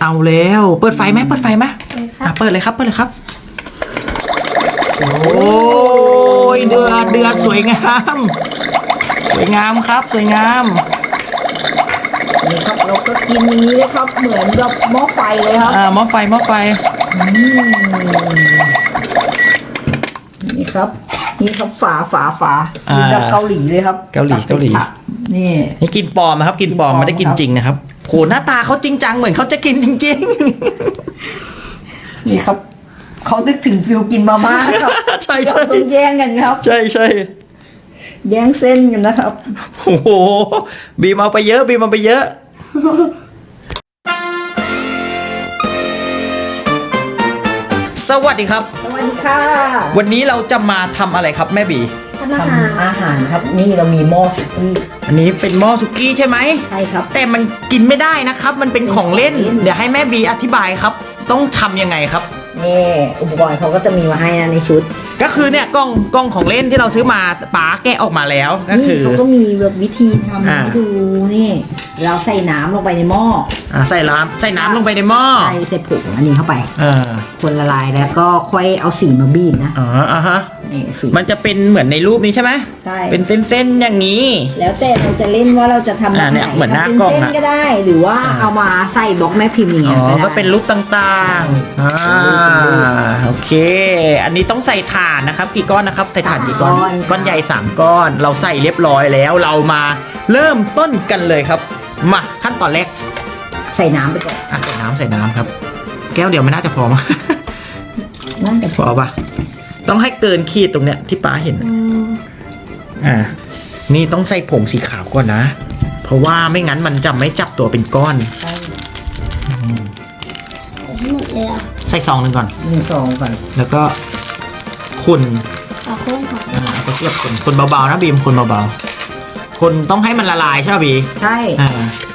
เอาแล้วเปิดไฟไหมเปิดไฟไหมครัอะบเปิดเลยครับเปิดเลยครับ โอ้ยเดือดเดือดสวยงาม สวยงามครับ สวยงาม นี่ครับเราก็กินอย่างนี้เลยครับ เหมือนแบบหม้อไฟเลยครับอ่าหม้อไฟหม้อไฟอืมนี่ครับ นี่ครับฝาฝาฝาอ่ากินแบบเกาหลีเลยครับเกาหลีเกาหลี นี่ นี่กินปลอมนะครับ กินปลอมกินปลอมไม่ได้กินครับจริงนะครับ โหหน้าตาเขาจริงจังเหมือนเขาจะกินจริงนี่ครับเขานึกถึงฟิลกินมาม่าครับๆใช่ใช่เราต้องแย่งกันครับ ใช่ใช่แย่งเส้นกันนะครับโอ้โหบีมเอาไปเยอะบีมเอาไปเยอะสวัสดีครับ สวัสดีค่ะ วันนี้เราจะมาทำอะไรครับแม่บี ทำอาทหารำอาหารครับนี่เรามีหม้อสุกี้ อันนี้เป็นหม้อสุกี้ใช่ไหม ใช่ครับ แต่มันกินไม่ได้นะครับ มันเป็นของเล่น เป็นของเล่น เดี๋ยวให้แม่บีอธิบายครับ ต้องทำยังไงครับ นี่อุปกรณ์เขาก็จะมีมาให้นะในชุดก็คือเนี่ยกล้องกล้องของเล่นที่เราซื้อมาป๋าแกะออกมาแล้วก็นี่คือ เขาก็มีแบบวิธีทำอ่า ให้ดูนี่ เราใส่น้ำลงไปในหม้ออะใส่น้ำใส่น้ำลงไปในหม้อใส่ใส่ผงอันนี้เข้าไป เออคนละลายแล้วก็ค่อยเอาสีมาบีบนะ อ๋ออะฮะ นี่สีมันจะเป็นเหมือนในรูปนี้ใช่ไหมใช่เป็นเส้นๆอย่างนี้ แล้วแต่เราจะเล่นว่าเราจะทำแบบอ่าเนี่ไหนยเหมือนหน้าทำเป็นกล้องเส้นอะก็ได้ หรือว่าอ่า เอามาใส่บล็อกแม่พิมพ์อย่างอ๋เงี้ยอได้ก็เป็นรูปต่างๆอ่าโอเค อันนี้ต้องใส่ถ่านนะครับ กี่ก้อนนะครับใส่ถ่านกี่ก้อนก้อนใหญ่3ก้อน เราใส่เรียบร้อยแล้วเรามาเริ่มต้นกันเลยครับมาขั้นตอนแรกใส่น้ำไปก่อนอะใส่น้ำใส่น้ำครับ แก้วเดียวไม่น่าจะพอมั้ง นั่นแต่พอปะ ต้องให้เกินขีดตรงเนี้ยที่ป้าเห็นอืมอ่านี่ต้องใส่ผงสีขาวก่อนนะ เพราะว่าไม่งั้นมันจะไม่จับตัวเป็นก้อน ใช่ใส่ให้หมดเลยอะใส่ซองหนึ่งก่อน หนึ่งสองก่อนแล้วก็คุณเอาเครื่องก่อนอ่าเอาไปเทียบคนคนเบาๆนะบีมคนเบาๆคนต้องให้มันละลายใช่ไหมบีใช่ อ่าต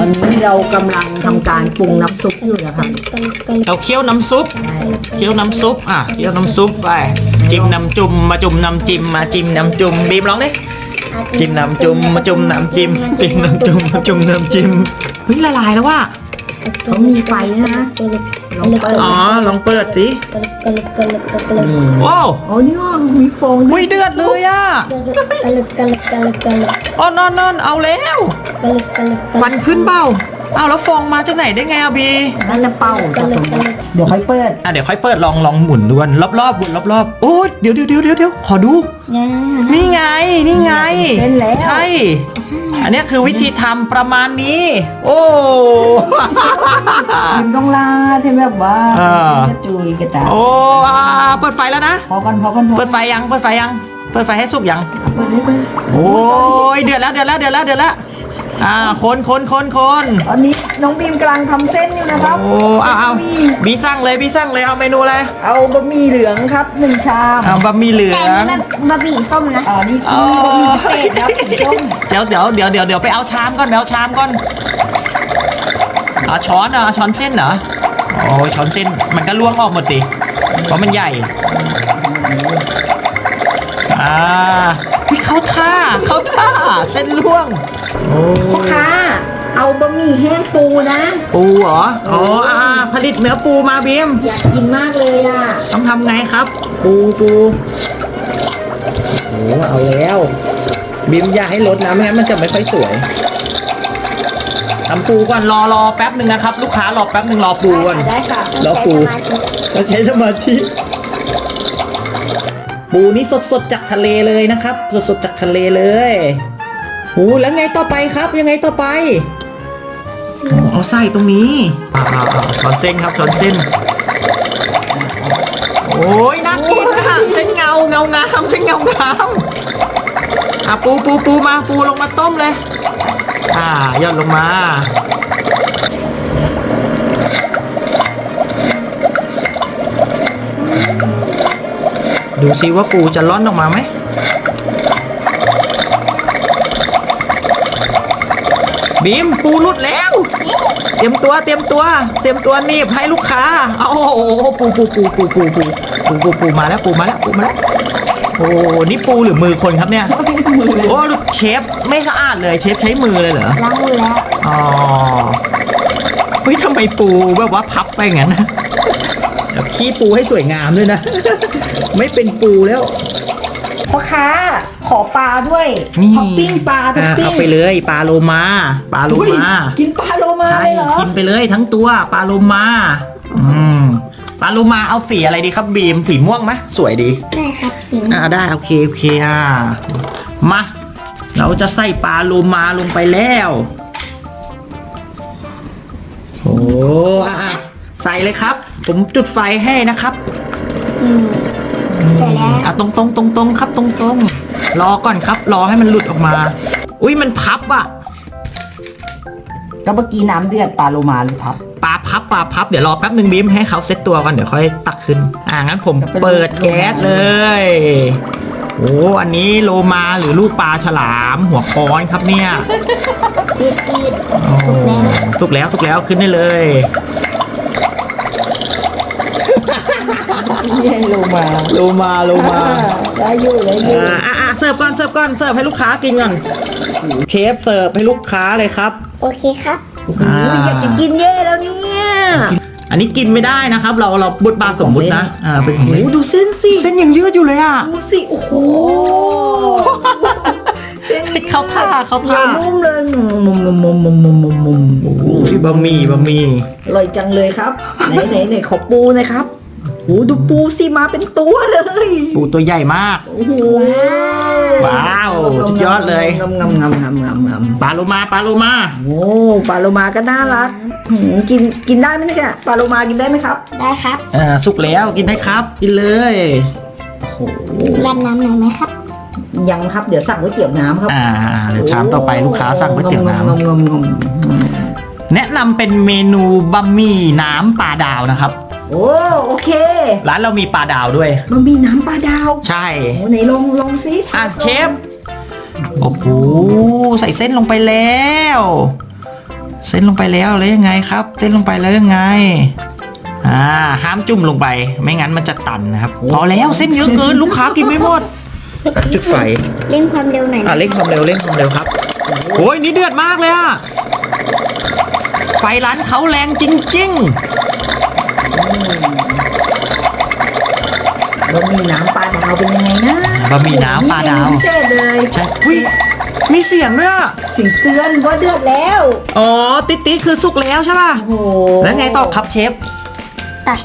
อนนี้เรากำลังทำการปรุงน้ำซุปอยู่นะครับกันกันเอาเคี่ยวน้ำซุปใช่เคี่ยวน้ำซุป อะ เคี่ยวน้ำซุปไป จิ้มน้ำจุ่มมาจุ่มน้ำจิ้มมาจิ้มน้ำจุ่มบีมร้องดิจิ้มน้ำจุ่มมาจุ่มน้ำจิ้มจิ้มน้ำจุ่มมาจุ่มน้ำจิ้มเฮ้ยละลายแล้วว่ะเขามีไฟด้วยนะ ลองเปิดอ๋อ ลองเปิดสิกันกันกันกันกันนี่โอ้โอ้นี่ก็มีฟองด้อุ้วยยเดือดเลยอะกันกันกันกันอ๋อนอนนอนเอาแล้วกันกันกันควันขึ้นเปล่าเอาแล้วฟองมาจากไหนได้ไงอะบีน่าจะเป่าจากตรงนี้เดี๋ยวค่อยเปิดอะเดี๋ยวค่อยเปิดลองลองหมุนดูกันรอบๆวนรอบๆโอ้ยเดี๋ยวเดี๋ยวเดี๋ยวเดี๋ยวเดี๋ยวขอดู เนี่ยนี่ไงนี่ไง เส้นแล้วใช่ อันเนี้ยคือวิธีทำประมาณนี้ โอ้พิมพ์ต้อง ลาดให้แบบว่าอ่ากระจุยกระจายโอ้อ่าเปิดไฟแล้วนะ พอกันพอกันพอเปิดไฟยัง เปิดไฟยัง เปิดไฟให้สุกยัง เปิดเลยเปิดโอ้ยเดือดแล้วเดือดแล้วเดือดแล้วเดือดแล้ว อ่า คนคนคนคนตอนนี้น้องบีมกำลังทำเส้นอยู่นะครับโอ้เอาเอาบะหมี่บีสั่งเลยบีสั่งเลยเอาเมนูอะไรเอาบะหมี่เหลืองครับหนึ่งชามเอาบะหมี่เหลือแต่งแบบบะหมี่ส้มนะ อ่านี่อ๋อคือบะหมี่พิเศษครับสีส้มเดี๋ยวเดี๋ยวเดี๋ยวเดี๋ยวเดี๋ยวไปเอาชามก่อนไปเอาชามก่อน เอาช้อนเหรอเอาช้อนเส้นเหรอโอ้ยช้อนเส้นมันก็ล่วงออกหมดดิเพราะมันใหญ่อ่าวิเขาท่าเขาท่าเส้นล่วงโอ้พ่อค้าเอาบะหมี่แห้งปูนะ ปูเหรออ๋ออ่าผลิตเนื้อปูมาบีมอยากกินมากเลยอะต้องทำไงครับ ปูปูโอ้เอาแล้วบีมอย่าให้ลดนะไม่งั้นมันจะไม่ค่อยสวย ทำปูก่อนรอรอแป๊บหนึ่งนะครับ ลูกค้ารอแป๊บหนึ่งรอปูก่อนได้ค่ะแล้วปูเราใช้สมาธิปูนี่สดสดๆจากทะเลเลยนะครับสดสดๆจากทะเลเลยโอ้แล้วไงต่อไปครับ ยังไงต่อไปอ๋อเอาใส่ตรงนี้อ่าๆช้อนเส้นครับช้อนเส้น โอ้ยน่ากินอะเส้นเงาเงางามเส้นเงางามอะปูปูปูมาปูลงมาต้มเลย อ่าย่อนลงมา ดูซิว่าปูจะล่อนออกมาไหมบีมปูหลุดแล้ว เตรียมตัวเตรียมตัว เตรียมตัวนีบให้ลูกค้าอาโอ้โหปูปูปูปูปูปูปูปูปูมาแล้วปูมาแล้วปูมาแล้วโอ้นี่ปูหรือมือคนครับเนี่ยโอ้ เชฟไม่สะอาดเลยเชฟใช้มือเลยเหรอ ล้างมือแล้วอ๋อเฮ้ยทำไมปูแบบว่าพับไปงั้นนะแบบขี้ปูให้สวยงามด้วยนะ ไม่เป็นปูแล้ว พ่อค้าขอปลาด้วยนี่ ท็อปปิ้งปลาท็อปอะปิ้งเอาไปเลยปลาโลมาปลาโลอุ้ยมากินปลาโลมาใช่เลยเหรอกินไปเลยทั้งตัวปลาโลมาอืมปลาโลมาเอาสีอะไรดีครับบีมสีม่วงไหมสวยดีได้ครับสิงอ่าได้โอเคโอเคอ่ามา เราจะใส่ปลาโลมาลงไปแล้วโอ้อะอะใส่เลยครับ ผมจุดไฟให้นะครับอืมเสร็จแล้วอะตรงตรงตรงตรงครับ ตรงตรงรอก่อนครับ รอให้มันหลุดออกมา อุ้ยมันพับอะก็เมื่อกี้น้ำเดือดปลาโลมาหรือพับปลาพับปลาพับเดี๋ยวรอแป๊บหนึ่งบีมให้เขาเซ็ตตัวก่อนเดี๋ยวค่อยตักขึ้น อ่างั้นผมเปิดแก๊สเลย โอ้อันนี้โลมาหรือลูกปลาฉลาม หัวค้อนครับเนี่ยปิดปิดโอ้สุกแล้วสุกแล้วขึ้นได้เลยนี่ให้โลมาโลมาโลมาได้อยู่ได้อยู่อ่าอะอะเสิร์ฟก่อนเสิร์ฟก่อนเสิร์ฟให้ลูกค้ากินก่อนเชฟเสิร์ฟให้ลูกค้าเลยครับ โอเคครับโอ้โหอยากจะกินเย่แล้วเนี่ย อันนี้กินไม่ได้นะครับ เราเราบุดบาสมมุตินะอ่าเป็นของโอ้เล่นโหดูเส้นสิเส้นยังยืดอยู่เลยอะดูสิโอ้โหเส้นยืดเข้าท่าเข้าท่าหนุ่มเลยมุมมุมมุมมุมมุมมุมมุมโอ้ยบะหมี่บะหมี่อร่อยจังเลยครับไหนไหนไหนขอปูหน่อยครับ โอ้โหดูปูสิมาเป็นตัวเลยปูตัวใหญ่มาก โอ้โหว้าวสุดยอดเลยงำงำงำงำงำงำปลาโลมาปลาโลมาโอ้ปลาโลมาก็น่ารักหืมกินกินได้ไหมเนี่ยปลาโลมากินได้ไหมครับได้ครับอ่าสุกแล้วกินได้ครับ กินเลยโอ้โหราดน้ำหน่อยไหมครับ ยังครับเดี๋ยวสั่งก๋วยเตี๋ยวน้ำครับอ่าเดี๋ยวชามต่อไปลูกค้าสั่งก๋วยเตี๋ยวน้งำงำงำำแนะนำเป็นเมนูบะหมี่น้ำปลาดาวนะครับ โอ้โอเค ร้านเรามีปลาดาวด้วย มันมีน้ำปลาดาวใช่โอ้ไหนลองลองซิอะเชฟโอ้โหใส่เส้นลงไปแล้ว เส้นลงไปแล้วแล้วยังไงครับ เส้นลงไปแล้วยังไงอ่าห้ามจุ่มลงไป ไม่งั้นมันจะตันนะครับพอแล้วเส้นเยอะเกินลูกค้ากินไม่หมดจุดไฟเร่งความเร็วหน่อยอะนะเร่งความเร็วเร่งความเร็วครับโอ้ยนี่เดือดมากเลยอะไฟร้านเขาแรงจริง บะหมี่น้ำปลาดาวเป็นยังไงนะๆบะหมี่น้ำปลาดาวนี่เมนูพิเศษเลยใช่อุ้ยมีเสียงด้วยอะสิ่งเตือนว่าเดือดแล้ว อ๋อ ติ๊ดติ๊ดคือสุกแล้วใช่ป่ะ โอ้โหแล้วไงต่อครับเชฟตัก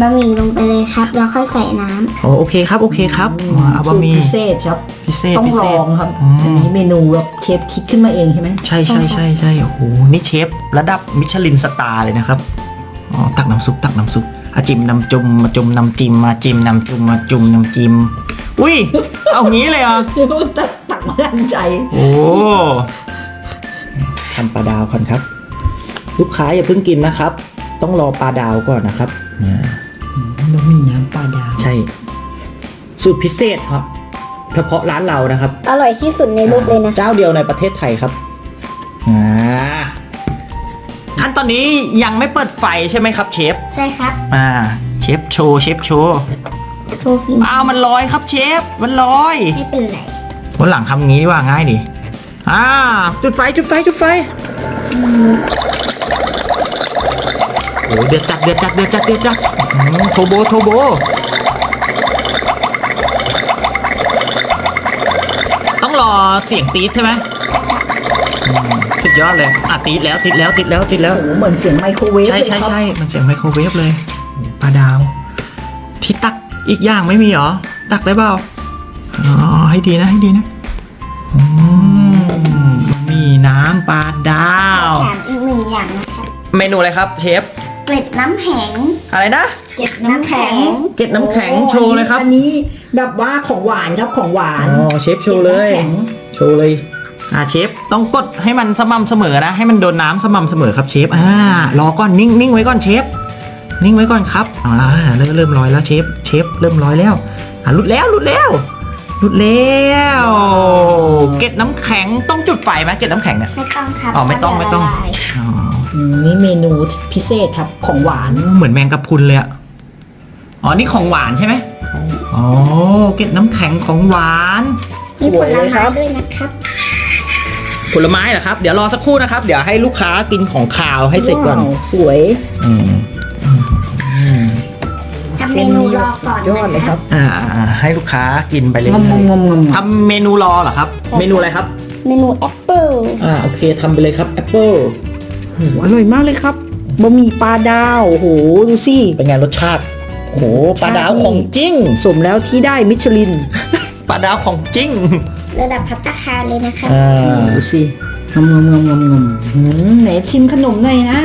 บะหมี่ลงไปเลยครับ แล้วค่อยใส่น้โอ้โอเคครับ โอเคครับอ๋อเอาบะสูตหรมี่พิเศษครับ พิเศษต้องพิลเศษ องครับ อืม อันนี้เมนูแบบเชฟคิดขึ้นมาเองใช่ไหมใช่ใช่ใช่ใช่โอ้โห นี่เชฟระดับมิชลินสตาร์เลยนะครับ อ๋อตักน้ำซุปตักน้ำซุปอาจิมน้ำจุ่มมาจุ่มน้ำจิ้มมาจิ้มน้ำจุ่มมาจุ่มน้ำจิ้มอุ้ยเอางี้เลยเหรอตักตักมาดันใจ โอ้ทำปลาดาวก่อนครับ ลูกค้าอย่าเพิ่งกินนะครับ ต้องรอปลาดาวก่อนนะครับอ่าบะหมี่น้ำปลาดาว ใช่ สูตรพิเศษครับ เฉพาะร้านเรานะครับำอร่อยที่สุดในโลกเลยนะ เจ้าเดียวในประเทศไทยครับอ่าขั้น ตอนนี้ยังไม่เปิดไฟใช่ไหมครับเชฟ ใช่ครับอ่า เชฟโชว์เชฟโชว์โชว์ฟิล์มอ้าวมันลอยครับเชฟ มันลอย ไม่เป็นไรวันหลังทำงี้ดีกว่าง่ายดิ อ่า จุดไฟจุดไฟจุดไฟโอ้ยเดือดจัดเดือดจัดเดือดจัดเดือดจัดอื้อหือโทโบโทโบต้องรอเสียงตีดใช่ไหมอืม สุดยอดเลยอะตีดแล้วติดแล้วติดแล้วติดแล้ว โอ้โหเหมือนเสียงไมโครเวฟใช่เลยใช่ครับใช่มันเสียงไมโครเวฟเลยโอ้ปลาดาว ที่ตักอีกอย่างไม่มีเหรอ ตักได้เปล่าอ๋อให้ดีนะให้ดีนะอืมมีน้ำปลาดาว แถมอีกหนึ่งอย่างนะครับเมนูอะไรครับเชฟ เกล็ดน้ำแข็งอะไรนะ เกล็ดน้ำแข็งเกล็ดน้ำแข็งโชว์เลยครับ อันนี้แบบว่าของหวานครับของหวาน อ๋อเชฟโชว์เลย เกล็ดน้ำแข็ง โชว์เลย อ่าเชฟต้องกดให้มันสม่ำเสมอนะ ให้มันโดนน้ำสม่ำเสมอครับเชฟอ่ารอก่อนนิ่งนิ่งไว้ก่อนเชฟนิ่งไว้ก่อนครับอ่าเริ่มเริ่มลอยแล้วเชฟเชฟเริ่มลอยแล้วอ่าหลุดแล้วหลุดแล้วหลุดแล้วเกล็ดน้ำแข็งต้องจุดไฟไหมเกล็ดน้ำแข็งเนี่ยไม่ต้องครับอ๋อไม่ต้องไม่ต้องละลายอ๋ออืมนี่เมนูพิเศษครับของหวานเหมือนแมงกะพรุนเลยอะอ๋อนี่ของหวานใช่ไหมอ๋อเกล็ดน้ำแข็งของหวานมีผลสวยเลยครัไม้บด้วยนะครับอ ผลไม้เหรอครับ เดี๋ยวรอสักครู่นะครับ เดี๋ยวให้ลูกค้ากินของขาวให้เสร็จก่อน ว้าวสวยอืมทำเมนูรอก่อนยอดเลยครับอ่าอ่าให้ลูกค้ากินไปเลยงมงมงมงทำเมนูรอเหรอครับ เมนูอะไรครับ เมนูแอปเปิลอ่าโอเคทำไปเลยครับแอปเปิลโอ้โหอร่อยมากเลยครับบะหมี่ปลาดาวโอ้โหดูสิ เป็นไงรสชาติโอ้โหปลาดาวของจริง สมแล้วที่ได้มิชลิน ปลาดาวของจริง ระดับพัตตาคารเลยนะคะอ่าดูสิงมงมงมงมงหืมไหนชิมขนมหน่อยนะ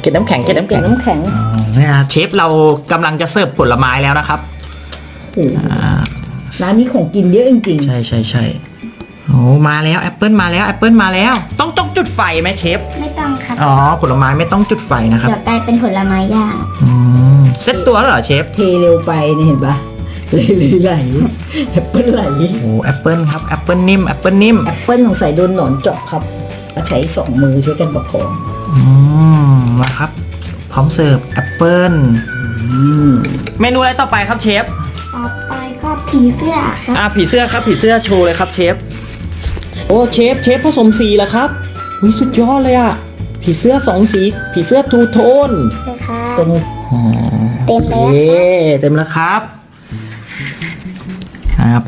เกล็ดน้ำแข็งเกล็ดน้ำแกะแข็งน้ำแข็งอ๋อเนี่ยเชฟเรากำลังจะเสิร์ฟผลไม้แล้วนะครับโอ้โหร้านนี้ของกินเยอะจริงใช่ใช่ใช่โอ้มาแล้วแอปเปิลมาแล้วแอปเปิลมาแล้ว ต้องต้องจุดไฟไหมเชฟไม่ต้องครับอ๋อผลไม้ไม่ต้องจุดไฟนะครับเดี๋ยวกลายเป็นผลไม้ย่างอืมเซ็ตตัวแล้วเหรอเชฟ ๆ เทเร็วไปเนี่ยเห็นปะ ไหลไหลไหลแอปเปิ้ลไหลโอ้แอปเปิลครับแอปเปิลนิ่มแอปเปิลนิ่มแอปเปิ้ลของใส่โดนหนอนเจาะครับก็ใช้สองมือช่วยกันประคองอืมมาครับ พร้อมเสิร์ฟแอปเปิลอืมเมนูอะไรต่อไปครับเชฟต่อไปก็ผีเสื้อครับอ่าผีเสื้อครับผีเสื้อโชว์เลยครับเชฟโอ้เชฟเชฟผสมสีแล้วครับวิสุดยอดเลยอะผีเสื้อสองสี ผีเสื้อทูโทนเลยครับตรงเต็มแล้วเย้เต็มแล้วครับอ่า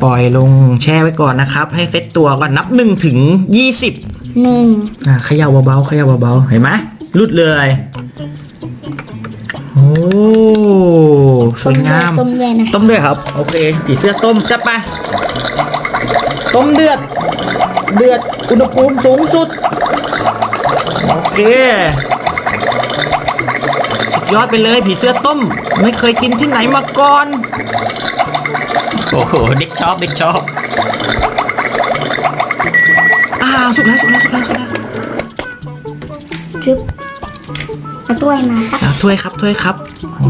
ปล่อยลงแช่ไว้ก่อนนะครับ ให้เซตตัวก่อนนับหนึ่งถึงยี่สิบหนึ่งอ่าเขย่าเบาๆเขย่าเบาๆเห็นไหมรุดเลย โอ้สวยงาม ต้มเลยนะต้มด้วยครับ โอเคผีเสื้อต้มจัดไปต้มเดือด เดือดอุณหภูมิสูงสุด โอเคสุดยอดไปเลยผีเสื้อต้ม ไม่เคยกินที่ไหนมาก่อน โอ้โหเด็กชอบเด็กชอบอ่าสุกแล้วสุกแล้วสุกแล้วสุกแล้วจุ๊บเอาถ้วยมาครับอ่าถ้วยครับถ้วยครับอ๋อ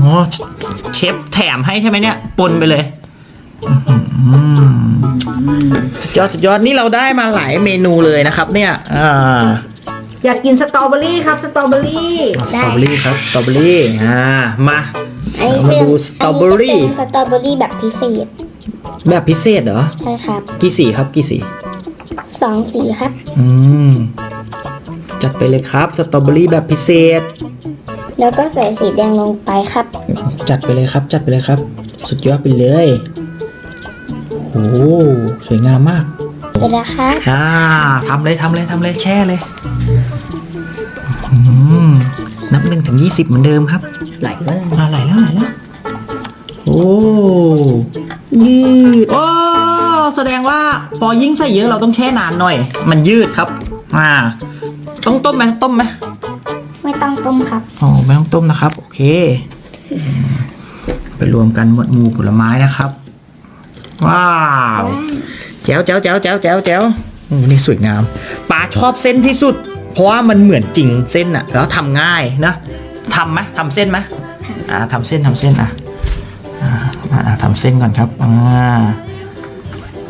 เชฟแถมให้ใช่ไหมเนี่ยปนไปเลยอื้อหือสุดยอดสุดยอดนี่เราได้มาหลายเมนูเลยนะครับ เนี่ยอ่า อยากกินสตรอเบอรี่ครับสตรอเบอรี่สตรอเบอรี่ครับสตรอเบอรี่อ่ามาอันนี้มาเป็นดูสตรอเบอรี่นนี้จะเป็นสตรอเบอรี่แบบพิเศษ แบบพิเศษเหรอ ใช่ครับกี่สีครับกี่สีสองสีครับ อืม จัดไปเลยครับสตรอเบอรี่แบบพิเศษ แล้วก็ใส่สีแดงลงไปครับ จัดไปเลยครับ จัดไปเลยครับ สุดยอดไปเลยโอ้สวยงามมากเสร็จแล้วครับอ่าทำเลยทำเลยทำเลยแช่เลยอืมนับหนึ่งถึงยี่สิบเหมือนเดิมครับ ไหลแล้วอ่าไหลแล้วไหลแล้ว โอ้ ยืดโอ้แสดงว่าพอยิ่งใส่เยอะเราต้องแช่นานหน่อย มันยืดครับอ่าต้องต้มไหมต้มไหมไม่ต้องต้มครับอ๋อไม่ต้องต้มนะครับ โอเค ไปรวมกันหมวดหมู่ผลไม้นะครับ ว้าวแจ๋วแจ๋วแจ๋วแจ๋วแจ๋วแจ๋วโอ้นี่สวยงามป๋าชอบเส้นที่สุด เพราะว่ามันเหมือนจริงเส้นอะแล้วทำง่ายนะทำไหมทำเส้นไหมอ่าทำเส้นทำเส้นอะอ่าอ่า ทำเส้นก่อนครับอ่า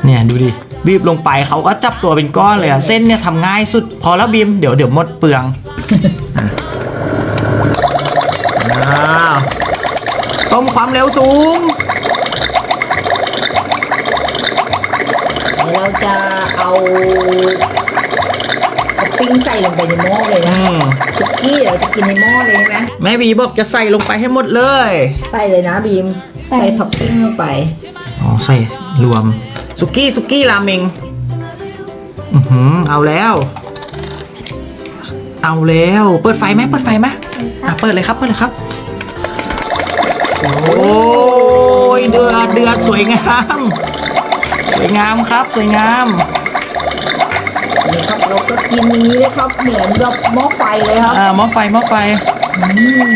เนี่ยดูดิบีบลงไปเขาก็จับตัวเป็นก้อนเลยอะเส้นเนี่ยทำง่ายสุด พอแล้วบีมเดี๋ยวเดี๋ยวหมดเปลืองอ้าวต้มความเร็วสูงเดี๋ยวเราจะเอาท็อปปิ้งใส่ลงไปในหม้อเลยนะอืมสุกี้เดี๋ยวเราจะกินในหม้อเลยใช่ไหมแม่บีบอกจะใส่ลงไปให้หมดเลย ใส่เลยนะบีมใส่ใส่ท็อปปิ้งลงไป อ๋อใส่รวมสุกี้สุกี้ราเมงอือหือเอาแล้ว เอาแล้ว เปิดไฟไหมเปิดไฟไหมอะเปิดเลยครับเปิดเลยครับ โอ้ยเดือดเดือดสวยงาม สวยงามครับสวยงามนี่ครับเราก็กินอย่างนี้เลยครับ เหมือนแบบหม้อไฟเลยครับอ่าหม้อไฟหม้อไฟอืม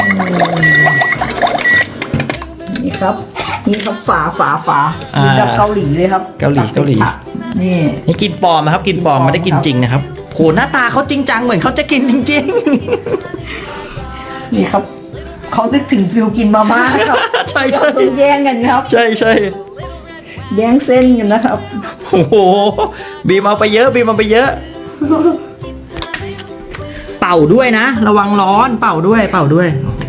นี่ครับ นี่ครับฝาฝาฝาอ่าแบบเกาหลีเลยครับเกาหลีเกาหลีนี่ นี่กินปลอมนะครับกินปลอม ไม่ได้กินจริงนะครับโหหน้าตาเขาจริงจังเหมือนเขาจะกินจริง นี่ครับเขานึกถึงฟิลกินมาม่าครับๆ ใช่ใช่เราต้องแย่งกันครับ ใช่ใช่แย่งเส้นกันนะครับ โอ้โหบีมเอาไปเยอะบีมเอาไปเยอะ เป่าด้วยนะ ระวังร้อนเป่าด้วยเป่าด้วยโอ้โห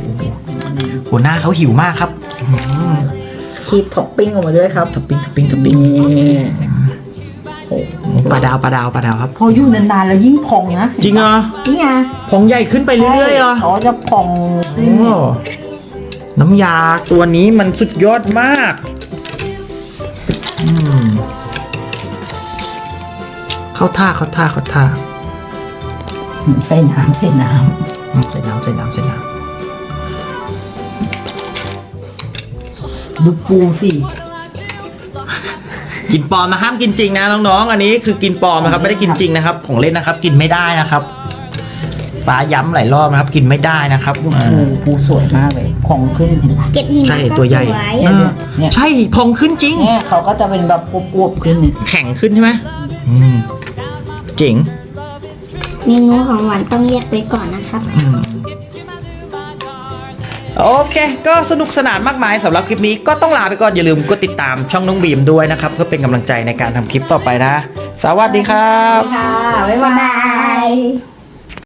หัวหน้าเขาหิวมากครับ คีบท็อปปิ้งออกมาด้วยครับท็อปปิ้งท็อปปิ้งท็อปปิ้งนี่โอ้โหโอ้ปลาดาวปลาดาวปลาดาวครับ พออยู่นานๆแล้วยิ่งพองนะจริงเหรอนี่ไงผงใหญ่ขึ้นไปเรื่อยๆเหรอเขาจะพองขึ้นโอ้น้ำยาตัวนี้มันสุดยอดมากอืมเข้าท่าเข้าท่าเข้าท่าใส่น้ำใส่น้อืมใส่น้ำใส่น้ำใส่น้ำ ดูปูสิำกินปลอมนะห้ามกินจริงนะน้องๆ อันนี้คือกินปลอมนะครับไม่ได้กินจริงนะครับ ของเล่นนะครับ กินไม่ได้นะครับป้าย้ำหลายรอบนะครับ กินไม่ได้นะครับดูอ่าปูปูสวยมากเลยพองขึ้นเห็นปะ เก็ดหิมะใช่ก็ตัวใหญ่สวยเออเนี่ย ใช่พองขึ้นจริง เนี่ยเขาก็จะเป็นแบบอวบๆขึ้นเนี่ยแข็งขึ้นใช่ไหมอืมเจ๋งเมนูของหวานต้องแยกไว้ก่อนนะครับ อืม โอเค ก็สนุกสนานมากมายสำหรับคลิปนี้ก็ต้องลาไปก่อน อย่าลืมกดติดตามช่องน้องบีมด้วยนะครับ เพื่อเป็นกำลังใจในการทำคลิปต่อไปนะ สวัสดีครับ ค่ะ บ๊ายบาย